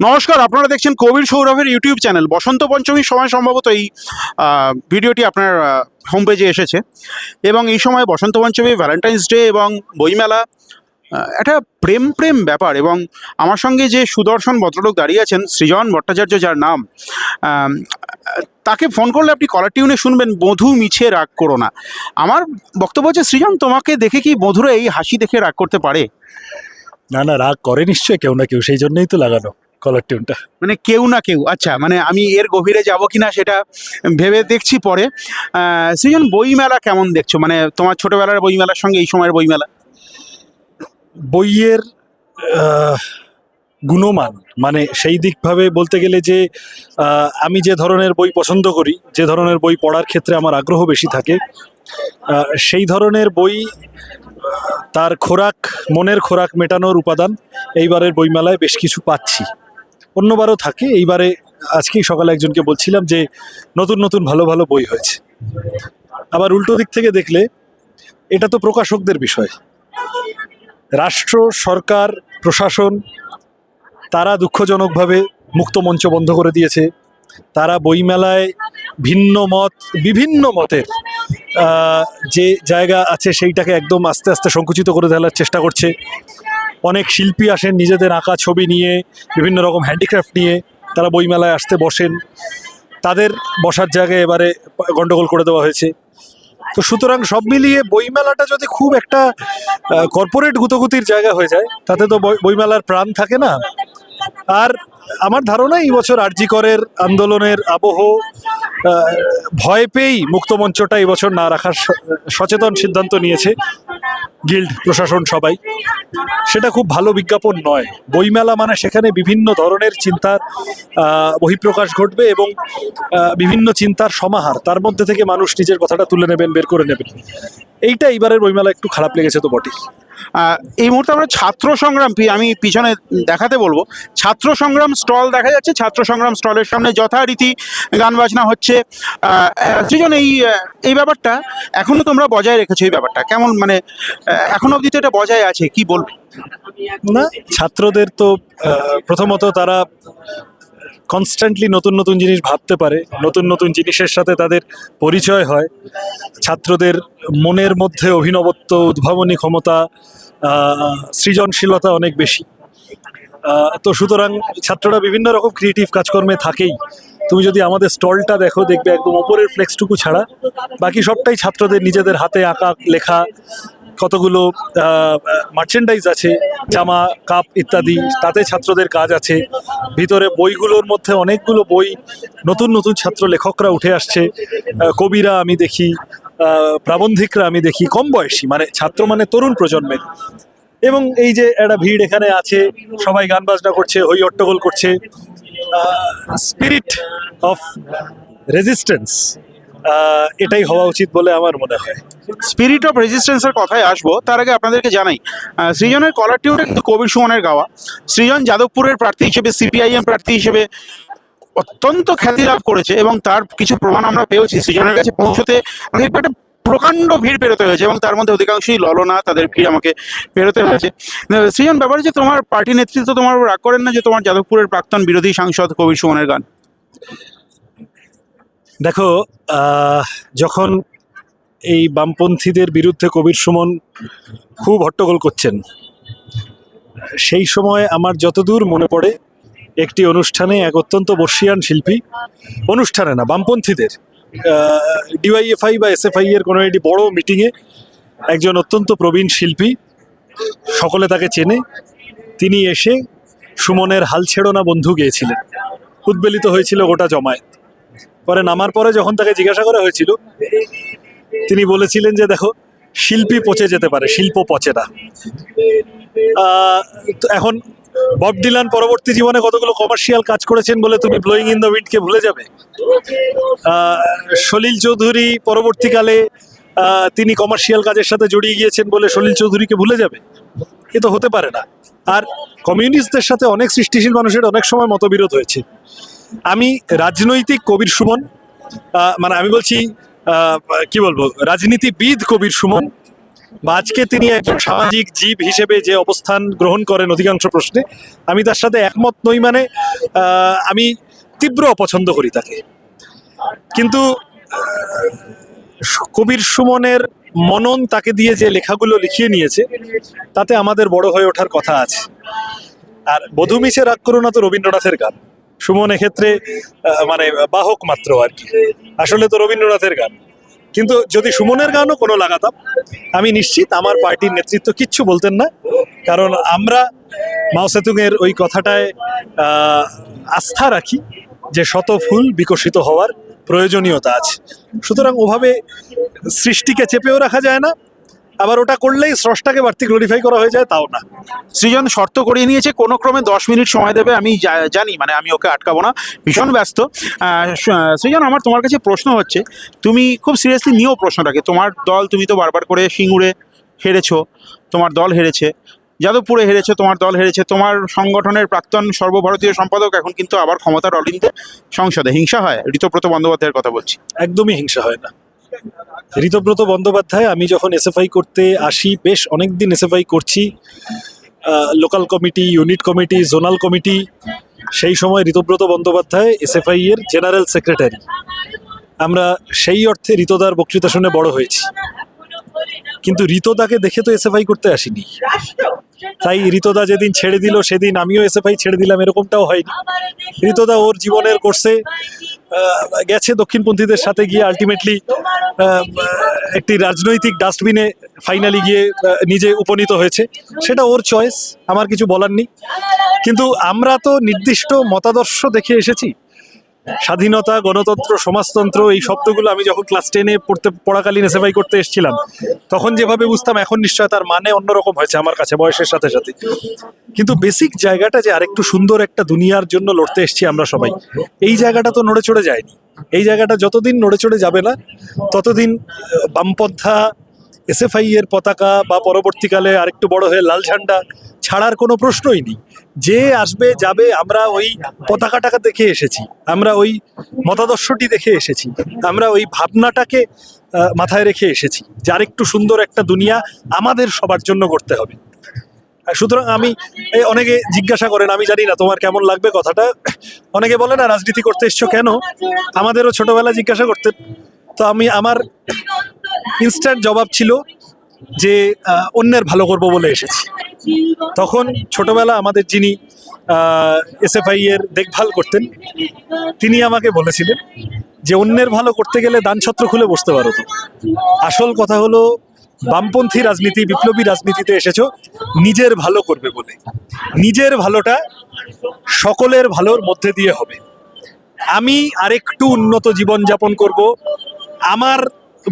নমস্কার, আপনারা দেখছেন কবির সৌরভের ইউটিউব চ্যানেল। বসন্ত পঞ্চমীর সময় সম্ভবত এই ভিডিওটি আপনার হোম পেজে এসেছে। এবং এই সময় বসন্ত পঞ্চমী ভ্যালেন্টাইন্স ডে এবং বইমেলা একটা প্রেম প্রেম ব্যাপার এবং আমার সঙ্গে যে সুদর্শন ভদ্রলোক দাঁড়িয়ে আছেন, সৃজন ভট্টাচার্য যার নাম তাকে ফোন করলে আপনি কলার টিউনে শুনবেন, বধু মিছে রাগ করো না। আমার বক্তব্য হচ্ছে, সৃজন, তোমাকে দেখে কি বধুরা এই হাসি দেখে রাগ করতে পারে? না না, রাগ করে নিশ্চয়ই কেউ না কেউ, সেই জন্যই তো লাগানো। কলার টিউনটা মানে কেউ না কেউ আচ্ছা মানে আমি এর গভীরে যাব কি না সেটা ভেবে দেখছি পরে। সৃজন বইমেলা কেমন দেখছ? মানে তোমার ছোটবেলার বইমেলার সঙ্গে এই সময়ের বইমেলা? বইয়ের গুণমান মানে সেই দিকভাবে বলতে গেলে যে আমি যে ধরনের বই পছন্দ করি যে ধরনের বই পড়ার ক্ষেত্রে আমার আগ্রহ বেশি থাকে সেই ধরনের বই তার খোরাক মনের খোরাক মেটানোর উপাদান এইবারের বইমেলায় বেশ কিছু পাচ্ছি। অন্যবারও থাকে। এইবারে আজকেই সকালে একজনকে বলছিলাম যে নতুন নতুন ভালো ভালো বই হয়েছে। আবার উল্টো দিক থেকে দেখলে এটা তো প্রকাশকদের বিষয়। রাষ্ট্র, সরকার, প্রশাসন, তারা দুঃখজনকভাবে মুক্ত মঞ্চ বন্ধ করে দিয়েছে। তারা বইমেলায় ভিন্ন মত, বিভিন্ন মতের যে জায়গা আছে সেইটাকে একদম আস্তে আস্তে সংকুচিত করে ফেলার চেষ্টা করছে। অনেক শিল্পী আসেন নিজেদের আঁকা ছবি নিয়ে, বিভিন্ন রকম হ্যান্ডিক্রাফট নিয়ে, তারা বইমেলায় আসতে বসেন। তাদের বসার জায়গায় এবারে গন্ডগোল করে দেওয়া হয়েছে। তো সুতরাং সব মিলিয়ে বইমেলাটা যদি খুব একটা কর্পোরেট গুতগুতির জায়গা হয়ে যায়, তাতে তো বই- বইমেলার প্রাণ থাকে না। আর আমার ধারণা এই বছর আরজি করের আন্দোলনের আবহ ভয় পেয়েই মুক্তমঞ্চটা এই বছর না রাখার সচেতন সিদ্ধান্ত নিয়েছে। গিল্ড, প্রশাসন, সবাই। সেটা খুব ভালো বিজ্ঞাপন নয়। বইমেলা মানে সেখানে বিভিন্ন ধরনের চিন্তার বহিঃপ্রকাশ ঘটবে এবং বিভিন্ন চিন্তার সমাহার। তার মধ্যে থেকে মানুষ নিজের কথাটা তুলে নেবেন, বের করে নেবেন। এইটা এইবারের বইমেলা একটু খারাপ লেগেছে তো বটেই। এই মুহূর্তে আমরা ছাত্র সংগ্রাম আমি পিছনে দেখাতে বলব। ছাত্র সংগ্রাম স্টল দেখা যাচ্ছে। ছাত্র সংগ্রাম স্টলের সামনে যথারীতি গান বাজনা হচ্ছে। আহ, আহ, সৃজন এই এই ব্যাপারটা এখনও তোমরা বজায় রেখেছো এই ব্যাপারটা কেমন? মানে এখনও অবধি তো এটা বজায় আছে কি বলবে? না ছাত্রদের তো প্রথমত তারা কনস্ট্যান্টলি নতুন নতুন জিনিস ভাবতে পারে, নতুন নতুন জিনিসের সাথে তাদের পরিচয় হয়। ছাত্রদের মনের মধ্যে অভিনবত্ব, উদ্ভাবনী ক্ষমতা সৃজনশীলতা অনেক বেশি। তো সুতরাং ছাত্ররা বিভিন্ন রকম ক্রিয়েটিভ কাজকর্মে থাকেই। তুমি যদি আমাদের স্টলটা দেখো, দেখবে একদম ওপরের ফ্লেক্সটুকু ছাড়া বাকি সবটাই ছাত্রদের নিজেদের হাতে আঁকা, লেখা কতগুলো মার্চেন্ডাইজ আছে, জামা কাপ ইত্যাদি, তাতে ছাত্রদের কাজ আছে। ভিতরে বইগুলোর মধ্যে অনেকগুলো বই নতুন নতুন ছাত্র লেখকরা উঠে আসছে। কবিরা আমি দেখি প্রাবন্ধিকরা আমি দেখি কম বয়সী মানে ছাত্র মানে তরুণ প্রজন্মের। এবং এই যে একটা ভিড় এখানে আছে, সবাই গান বাজনা করছে, হই হট্টগোল করছে স্পিরিট অফ রেজিস্ট্যান্স এটাই হওয়া উচিত বলে আমার মনে হয়। স্পিরিট অফ রেজিস্ট্যান্সের কথায় আসব। তার আগে আপনাদেরকে জানাই সৃজনের কলার টিউনটা কিন্তু কবির সুমনের গাওয়া। সৃজন যাদবপুরের প্রার্থী হিসেবে সিপিআইএম প্রার্থী হিসেবে অত্যন্ত খ্যাতি লাভ করেছে এবং তার কিছু প্রমাণ আমরা পেয়েছি। সৃজনের কাছে পৌঁছতে একটা প্রকাণ্ড ভিড় পেরোতে হয়েছে এবং তার মধ্যে অধিকাংশই ললনা, তাদের ভিড় আমাকে পেরোতে হয়েছে। সৃজন, ব্যাপারে যে তোমার পার্টি নেতৃত্ব তোমার রাগ করেন না যে তোমার যাদবপুরের প্রাক্তন বিরোধী সাংসদ কবির সুমনের গান? দেখো যখন এই বামপন্থীদের বিরুদ্ধে কবির সুমন খুব হট্টগোল করছেন, সেই সময় আমার যতদূর মনে পড়ে, একটি অনুষ্ঠানে এক অত্যন্ত বর্ষিয়ান শিল্পী, অনুষ্ঠানে না, বামপন্থীদের ডিওয়াইএফআই বা এসএফআই এর কোনো একটি বড় মিটিংয়ে একজন অত্যন্ত প্রবীণ শিল্পী, সকলে তাকে চেনে, তিনি এসে সুমনের হাল ছেড়ো না বন্ধু গিয়েছিলেন। উদ্বেলিত হয়েছিল গোটা জমায়েত। পরে নামার পরে যখন তাকে জিজ্ঞাসা করা হয়েছিল, তিনি বলেছিলেন যে দেখো, শিল্পী পচে যেতে পারে, শিল্প পচে না। এখন বব ডিলান পরবর্তী জীবনে কতগুলো কমার্শিয়াল কাজ করেছেন বলে তুমি ব্লোয়িং ইন দ্য উইন্ডকে ভুলে যাবে? সলিল চৌধুরী পরবর্তীকালে তিনি কমার্শিয়াল কাজের সাথে জড়িয়ে গিয়েছেন বলে সলিল চৌধুরীকে ভুলে যাবে? এ তো হতে পারে না। আর কমিউনিস্টদের সাথে অনেক সৃষ্টিশীল মানুষের অনেক সময় মতবিরোধ হয়েছে। আমি রাজনৈতিক কবির সুমন মানে আমি বলছি কি বলব, রাজনীতিবিদ কবির সুমন, বা আজকে তিনি একজন সামাজিক জীব হিসেবে যে অবস্থান গ্রহণ করেন অধিকাংশ প্রশ্নে, আমি তার সাথে একমত নই মানে আমি তীব্র অপছন্দ করি তাকে। কিন্তু কবির সুমনের মনন তাকে দিয়ে যে লেখাগুলো লিখিয়ে নিয়েছে, তাতে আমাদের বড় হয়ে ওঠার কথা আছে। আর বধু মিশে রাগ করো না তো রবীন্দ্রনাথের গান। সুমন এক্ষেত্রে মানে বাহক মাত্র আর কি। আসলে তো রবীন্দ্রনাথের গান। কিন্তু যদি সুমনের গানও কোনো লাগাতাম, আমি নিশ্চিত আমার পার্টির নেতৃত্ব কিচ্ছু বলতেন না। কারণ আমরা মাও সেতুংয়ের ওই কথাটায় আস্থা রাখি যে শত ফুল বিকশিত হওয়ার প্রয়োজনীয়তা আছে। সুতরাং ওভাবে সৃষ্টিকে চেপেও রাখা যায় না। আবার ওটা করলেই স্রষ্টাকে বাড়তি গ্লোরিফাই করা হয়ে যায় তাও না। সৃজন শর্ত করিয়ে নিয়েছে কোনো ক্রমে দশ মিনিট সময় দেবে আমি জানি মানে আমি ওকে আটকাবো না। ভীষণ ব্যস্ত। সৃজন আমার তোমার কাছে প্রশ্ন হচ্ছে তুমি খুব সিরিয়াসলি নিও প্রশ্নটাকে তোমার দল তুমি তো বারবার করে সিঙ্গুরে হেরেছো তোমার দল হেরেছে যাদবপুরে হেরেছে তোমার দল হেরেছে তোমার সংগঠনের প্রাক্তন সর্বভারতীয় সম্পাদক এখন কিন্তু আবার ক্ষমতার অলিন্দে সংসদে। হিংসা হয় ঋতব্রত বন্দ্যোপাধ্যায়ের কথা বলছি। একদমই হিংসা হয় না। ঋতব্রত বন্দ্যোপাধ্যায়, আমি যখন এসএফআই করতে আসি, বেশ অনেকদিন এসএফআই করছি। Local committee unit committee zonal committee সেই সময় ঋতব্রত বন্দ্যোপাধ্যায় এসএফআই এর জেনারেল সেক্রেটারি আমরা সেই অর্থে ঋতদার বক্তৃতা শুনে বড় হয়েছি। কিন্তু ঋতদাকে দেখে তো এসএফআই করতে আসিনি। তাই ঋতদা যেদিন ছেড়ে দিল, সেদিন আমিও এসএফআই ছেড়ে দিলাম, এরকমটাও হয়নি। ঋতদা ওর জীবনের কোর্সে গেছে দক্ষিণপন্থীদের সাথে গিয়ে আলটিমেটলি একটি রাজনৈতিক ডাস্টবিনে ফাইনালি গিয়ে নিজে উপনীত হয়েছে। সেটা ওর চয়েস আমার কিছু বলার নেই। কিন্তু আমরা তো নির্দিষ্ট মতাদর্শ দেখে এসেছি। স্বাধীনতা, গণতন্ত্র, সমাজতন্ত্র, এই শব্দগুলো আমি যখন ক্লাস টেনে পড়তে, পড়াকালীন এসএফআই করতে এসেছিলাম, তখন যেভাবে বুঝতাম, এখন নিশ্চয় তার মানে অন্যরকম হয়েছে আমার কাছে, বয়সের সাথে সাথে। কিন্তু বেসিক জায়গাটা যে আরেকটু সুন্দর একটা দুনিয়ার জন্য লড়তে এসেছি আমরা সবাই, এই জায়গাটা তো নড়ে চড়ে যায়নি। এই জায়গাটা যতদিন নড়ে চড়ে যাবে না, ততদিন, বামপন্থা এসএফআই এর পতাকা বা পরবর্তীকালে আরেকটু বড় হয়ে লাল ঝান্ডা ছাড়ার কোনো প্রশ্নই নেই। যে আসবে, যাবে, আমরা ওই পতাকাটাকে দেখে এসেছি। আমরা ওই মতাদর্শটি দেখে এসেছি। আমরা ওই ভাবনাটাকে মাথায় রেখে এসেছি যে আরেকটু সুন্দর একটা দুনিয়া আমাদের সবার জন্য করতে হবে। সুতরাং আমি অনেকে জিজ্ঞাসা করেন, আমি জানি না তোমার কেমন লাগবে কথাটা। অনেকে বলে, না, রাজনীতি করতে এসছো কেন? আমাদেরও ছোটবেলা জিজ্ঞাসা করতেন। তো আমি, আমার ইনস্ট্যান্ট জবাব ছিল যে অন্যের ভালো করব বলে এসেছি। তখন ছোটবেলা আমাদের যিনি এসএফআই এর দেখভাল করতেন, তিনি আমাকে বলেছিলেন যে, অন্যের ভালো করতে গেলে দানছত্র খুলে বসতে পারো তো। আসল কথা হলো, বামপন্থী রাজনীতি, বিপ্লবী রাজনীতিতে এসেছ, নিজের ভালো করবে বলে। নিজের ভালোটা সকলের ভালোর মধ্যে দিয়ে হবে। আমি আরেকটু উন্নত জীবনযাপন করব। আমার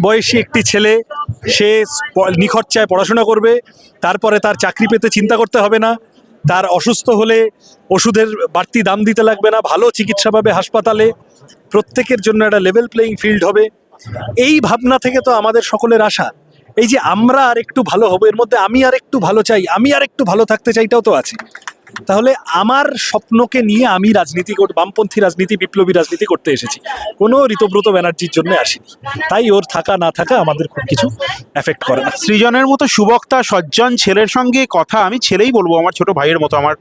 বয়সী একটি ছেলে, সে নিখরচায় পড়াশোনা করবে, তারপরে তার চাকরি পেতে চিন্তা করতে হবে না, তার অসুস্থ হলে ওষুধের বাড়তি দাম দিতে লাগবে না, ভালো চিকিৎসা পাবে হাসপাতালে, প্রত্যেকের জন্য একটা লেভেল প্লেইং ফিল্ড হবে। এই ভাবনা থেকে তো আমাদের সকলের আশা। এই যে আমরা আর একটু ভালো হব, এর মধ্যে আমি আর একটু ভালো চাই, আমি আর একটু ভালো থাকতে চাইটাও তো আছে। তাহলে আমার স্বপ্নকে নিয়ে আমি রাজনীতি বামপন্থী রাজনীতি, বিপ্লবী রাজনীতি করতে এসেছি। কোনো ঋতব্রত ব্যানার্জির জন্য আসিনি। তাই ওর থাকা, না থাকা আমাদের খুব কিছু এফেক্ট করে না। সৃজনের মতো সুবক্তা, সজ্জন, ছেলের সঙ্গে কথা আমি ছেলেই বলব, আমার ছোট ভাইয়ের মতো, আমার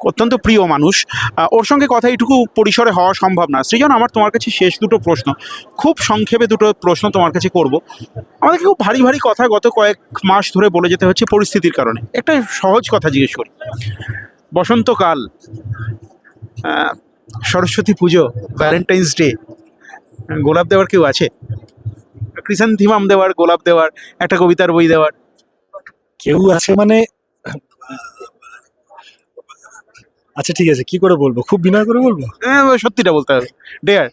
অত্যন্ত প্রিয় মানুষ। ওর সঙ্গে কথা এইটুকু পরিসরে হওয়া সম্ভব না। সৃজন, আমার তোমার কাছে শেষ দুটো প্রশ্ন। খুব সংক্ষেপে দুটো প্রশ্ন তোমার কাছে করব। আমাদেরকে খুব ভারী ভারী কথা গত কয়েক মাস ধরে বলে যেতে হচ্ছে পরিস্থিতির কারণে। একটা সহজ কথা জিজ্ঞেস করি। বসন্তকাল সরস্বতী পুজো ভ্যালেন্টাইন্স ডে গোলাপ দেওয়ার কেউ আছে? ক্রিসান্থিমাম দেওয়ার গোলাপ দেওয়ার একটা কবিতার বই দেওয়ার। কেউ আছে মানে? আচ্ছা ঠিক আছে কি করে বলব? খুব বিনয় করে বলব? হ্যাঁ, সত্যিটা বলতে হবে। ডেয়ার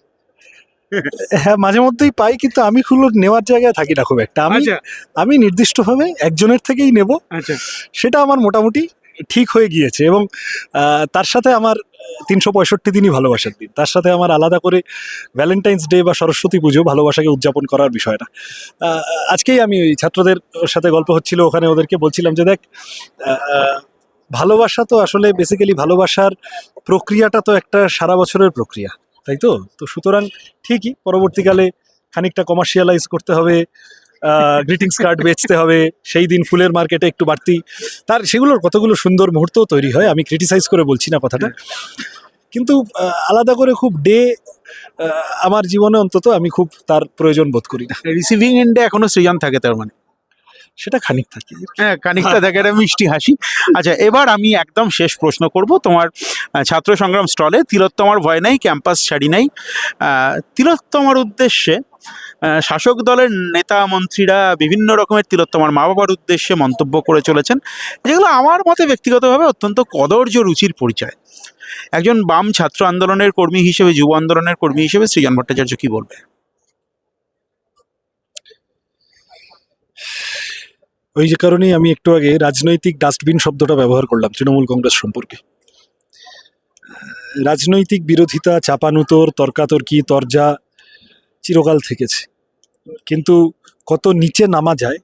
হ্যাঁ মাঝে মধ্যেই পাই কিন্তু আমি খুব নেওয়ার জায়গায় থাকি না খুব একটা। আমি আচ্ছা। আমি নির্দিষ্টভাবে একজনের থেকেই নেব। আচ্ছা। সেটা আমার মোটামুটি ঠিক হয়ে গিয়েছে এবং তার সাথে আমার তিনশো পঁয়ষট্টি দিনই ভালোবাসার দিন। তার সাথে আমার আলাদা করে ভ্যালেন্টাইন্স ডে বা সরস্বতী পুজো ভালোবাসাকে উদযাপন করার বিষয় না। আজকেই আমি ওই ছাত্রদের সাথে গল্প হচ্ছিল, ওখানে ওদেরকে বলছিলাম যে, দেখ ভালোবাসা তো আসলে বেসিক্যালি ভালোবাসার প্রক্রিয়াটা তো একটা সারা বছরের প্রক্রিয়া, তাই তো? তো সুতরাং ঠিকই পরবর্তীকালে খানিকটা কমার্শিয়ালাইজ করতে হবে গ্রিটিংস কার্ড বেচতে হবে সেই দিন ফুলের মার্কেটে একটু বাড়তি। তার সেগুলোর কতগুলো সুন্দর মুহূর্ত তৈরি হয় আমি ক্রিটিসাইজ করে বলছি না কথাটা। কিন্তু আলাদা করে খুব ডে আমার জীবনে অন্তত আমি খুব তার প্রয়োজন বোধ করি না। রিসিভিং এন্ডে এখনও সৃজন থাকে তার মানে? সেটা খানিক থাকে। হ্যাঁ খানিকটা দেখে একটা মিষ্টি হাসি। আচ্ছা এবার আমি একদম শেষ প্রশ্ন করব। তোমার ছাত্র সংগ্রাম স্টলে তিলোত্তমার ভয় নাই ক্যাম্পাস ছাড়ি নাই। তিলোত্তমার উদ্দেশ্যে শাসক দলের নেতা মন্ত্রীরা বিভিন্ন রকমের তিলোত্তমার মা বাবার উদ্দেশ্যে মন্তব্য করে চলেছেন, যেগুলো আমার মতে ব্যক্তিগতভাবে অত্যন্ত কদর্য রুচির পরিচয়। একজন বাম ছাত্র আন্দোলনের কর্মী হিসেবে, যুব আন্দোলনের কর্মী হিসেবে সৃজন ভট্টাচার্য কি বলবে ওই যে কারণেই আমি একটু আগে রাজনৈতিক ডাস্টবিন শব্দটা ব্যবহার করলাম, তৃণমূল কংগ্রেস সম্পর্কে। রাজনৈতিক বিরোধিতা, চাপানুতোর, তর্কাতর্কি, তরজা চিরকাল থেকেছে। কিন্তু কত নিচে নামা যায়,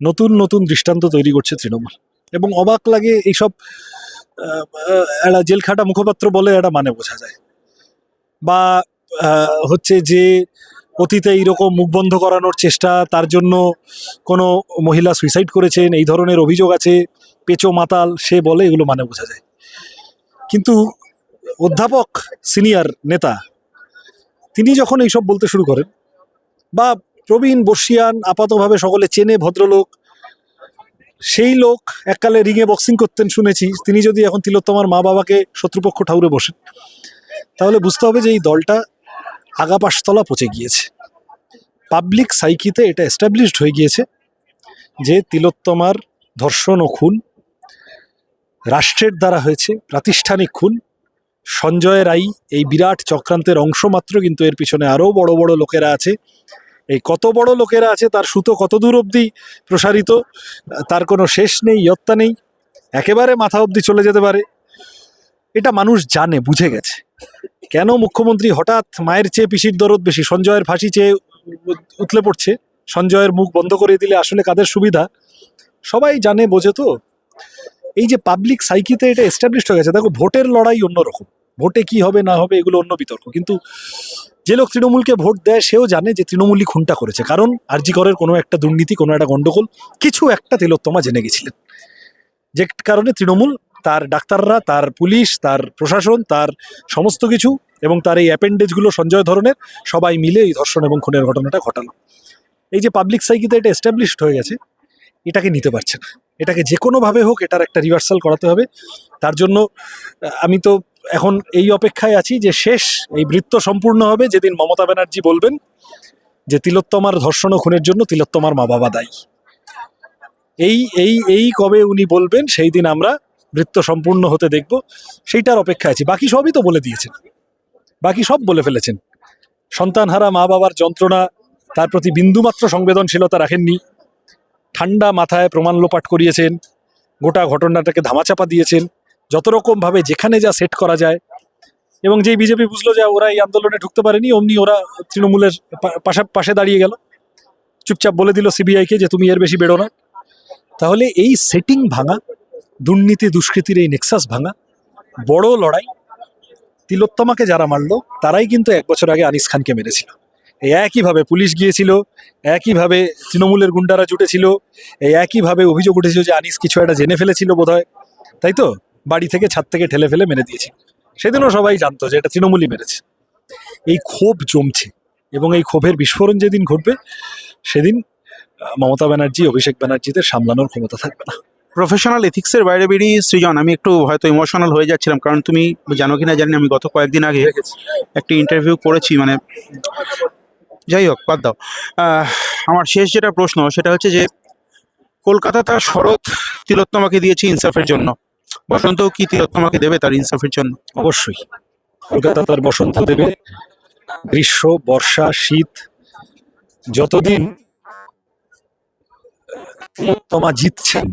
নতুন নতুন দৃষ্টান্ত তৈরি করছে তৃণমূল। এবং অবাক লাগে এইসব একটা জেলখাটা মুখপাত্র বলে একটা মানে বোঝা যায়। বা হচ্ছে যে অতীতে এইরকম মুখ বন্ধ করানোর চেষ্টা, তার জন্য কোনো মহিলা সুইসাইড করেছেন, এই ধরনের অভিযোগ আছে, পেচো মাতাল, সে বলে এগুলো মানে বোঝা যায়। কিন্তু অধ্যাপক, সিনিয়র নেতা, তিনি যখন এইসব বলতে শুরু করেন বা প্রবীণ বর্ষিয়ান আপাতভাবে সকলে চেনে ভদ্রলোক, সেই লোক এককালে রিঙে বক্সিং করতেন শুনেছি, তিনি যদি এখন তিলোত্তমার মা বাবাকে শত্রুপক্ষ ঠাউরে বসেন, তাহলে বুঝতে হবে যে এই দলটা আগা পাশতলা পচে গিয়েছে। পাবলিক সাইকিতে এটা এস্টাবলিশড হয়ে গিয়েছে যে তিলোত্তমার ধর্ষণ ও খুন, রাষ্ট্রের দ্বারা হয়েছে, প্রাতিষ্ঠানিক খুন, সঞ্জয় রাই এই বিরাট চক্রান্তের অংশ মাত্র কিন্তু এর পিছনে আরও বড় বড় লোকেরা আছে। এই কত বড় লোকেরা আছে, তার সুতো কত দূর অবধি প্রসারিত? তার কোনো শেষ নেই, ইয়ত্তা নেই। একেবারে মাথা অবধি চলে যেতে পারে। এটা মানুষ জানে, বুঝে গেছে। কেন মুখ্যমন্ত্রী হঠাৎ মায়ের চেয়ে পিসির দরদ বেশি? সঞ্জয়ের ফাঁসি চেয়ে উতলে পড়ছে। সঞ্জয়ের মুখ বন্ধ করে দিলে আসলে কাদের সুবিধা? সবাই জানে, বোঝে তো। এই যে পাবলিক সাইকিতে এটা এস্টাবলিশড হয়ে গেছে, দেখো, ভোটের লড়াই অন্যরকম। ভোটে কি হবে, না হবে, এগুলো অন্য বিতর্ক। কিন্তু যে লোক তৃণমূলকে ভোট দেয়, সেও জানে যে তৃণমূলই খুনটা করেছে। কারণ আরজি করের কোনো একটা দুর্নীতি, কোনো একটা গন্ডগোল কিছু একটা তিলোত্তমা জেনে গেছিলেন। যে কারণে তৃণমূল, তার ডাক্তাররা, তার পুলিশ, তার প্রশাসন, তার সমস্ত কিছু এবং তার এই অ্যাপেন্ডেজগুলো সঞ্জয় ধরনের, সবাই মিলে এই ধর্ষণ এবং খুনের ঘটনাটা ঘটালো। এই যে পাবলিক সাইকিতে এটা এস্টাবলিশড হয়ে গেছে, এটাকে নিতে পারছে না। এটাকে যে কোনোভাবে হোক, এটার একটা রিভার্সাল করাতে হবে। তার জন্য আমি তো এখন এই অপেক্ষায় আছি যে শেষ, এই বৃত্ত সম্পূর্ণ হবে যেদিন মমতা ব্যানার্জি বলবেন যে তিলোত্তমার ধর্ষণ খুনের জন্য তিলোত্তমার মা বাবা দায়ী। এই এই এই কবে উনি বলবেন, সেই দিন আমরা বৃত্ত সম্পূর্ণ হতে দেখব, সেইটার অপেক্ষায় আছি। বাকি সবই তো বলে দিয়েছেন। বাকি সব বলে ফেলেছেন। সন্তানহারা মা বাবার যন্ত্রণা, তার প্রতি বিন্দুমাত্র সংবেদনশীলতা রাখেননি। ঠান্ডা মাথায় প্রমাণ লোপাট করিয়েছেন, গোটা ঘটনাটাকে ধামাচাপা দিয়েছেন। যত রকমভাবে যেখানে যা সেট করা যায়। এবং যেই বিজেপি বুঝলো যে ওরা এই আন্দোলনে ঢুকতে পারেনি, অমনি ওরা তৃণমূলের পাশে পাশে দাঁড়িয়ে গেল। চুপচাপ বলে দিল সিবিআইকে যে তুমি এর বেশি বেরো না। তাহলে এই সেটিং ভাঙা, দুর্নীতি, দুষ্কৃতির এই নেক্সাস ভাঙা, বড় লড়াই, তিলোত্তমাকে যারা মারলো, তারাই কিন্তু এক বছর আগে আনিস খানকে মেরেছিল। একইভাবে পুলিশ গিয়েছিল, একইভাবে তৃণমূলের গুন্ডারা জুটেছিল একইভাবে অভিযোগ উঠেছিল যে আনিস কিছু একটা জেনে ফেলেছিল বোধহয়। তাই তো? বাড়ি থেকে ছাদ থেকে ঠেলে ফেলে মেরে দিয়েছি। সেদিনও সবাই জানতো যে এটা তৃণমূলই মেরেছে। এই ক্ষোভ জমছে এবং এই ক্ষোভের বিস্ফোরণ যেদিন ঘটবে সেদিন মমতা ব্যানার্জি অভিষেক ব্যানার্জিদের সামলানোর ক্ষমতা থাকবে না। প্রফেশনাল এথিক্সের বাইরে বেরিয়ে সৃজন আমি একটু হয়তো ইমোশনাল হয়ে যাচ্ছিলাম কারণ তুমি জানো কি না জানি আমি গত কয়েকদিন আগে একটি ইন্টারভিউ করেছি মানে যাই হোক বাদ দাও। আমার শেষ যেটা প্রশ্ন সেটা হচ্ছে যে কলকাতা তার শরৎ তিলোত্তমাকে দিয়েছে ইনসাফের জন্য। বসন্ত কি তিলোত্তমাকে দেবে তার ইনসাফের জন্য? অবশ্যই। কলকাতা তার বসন্ত দেবে। গ্রীষ্ম, বর্ষা, শীত, যতদিন তিলোত্তমা জিতছেন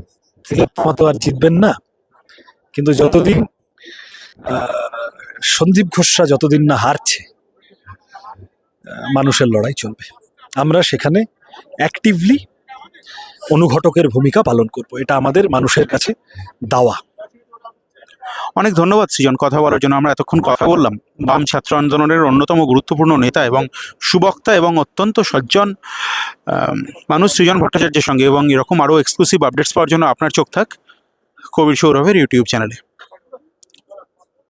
তিলোত্তমা তো আর জিতবেন না, কিন্তু যতদিন সন্দীপ ঘোষরা যতদিন না হারছে মানুষের লড়াই চলবে। আমরা সেখানে অ্যাক্টিভলি অনুঘটকের ভূমিকা পালন করব। এটা আমাদের মানুষের কাছে দাওয়া। অনেক ধন্যবাদ সৃজন কথা বলার জন্য। আমরা এতক্ষণ কথা বললাম। বাম ছাত্র আন্দোলনের অন্যতম গুরুত্বপূর্ণ নেতা এবং সুবক্তা এবং অত্যন্ত সজ্জন মানুষ সৃজন ভট্টাচার্যের সঙ্গে এবং এরকম আরও এক্সক্লুসিভ আপডেটস পাওয়ার জন্য আপনার চোখ থাক। কবির সৌরভের ইউটিউব চ্যানেলে।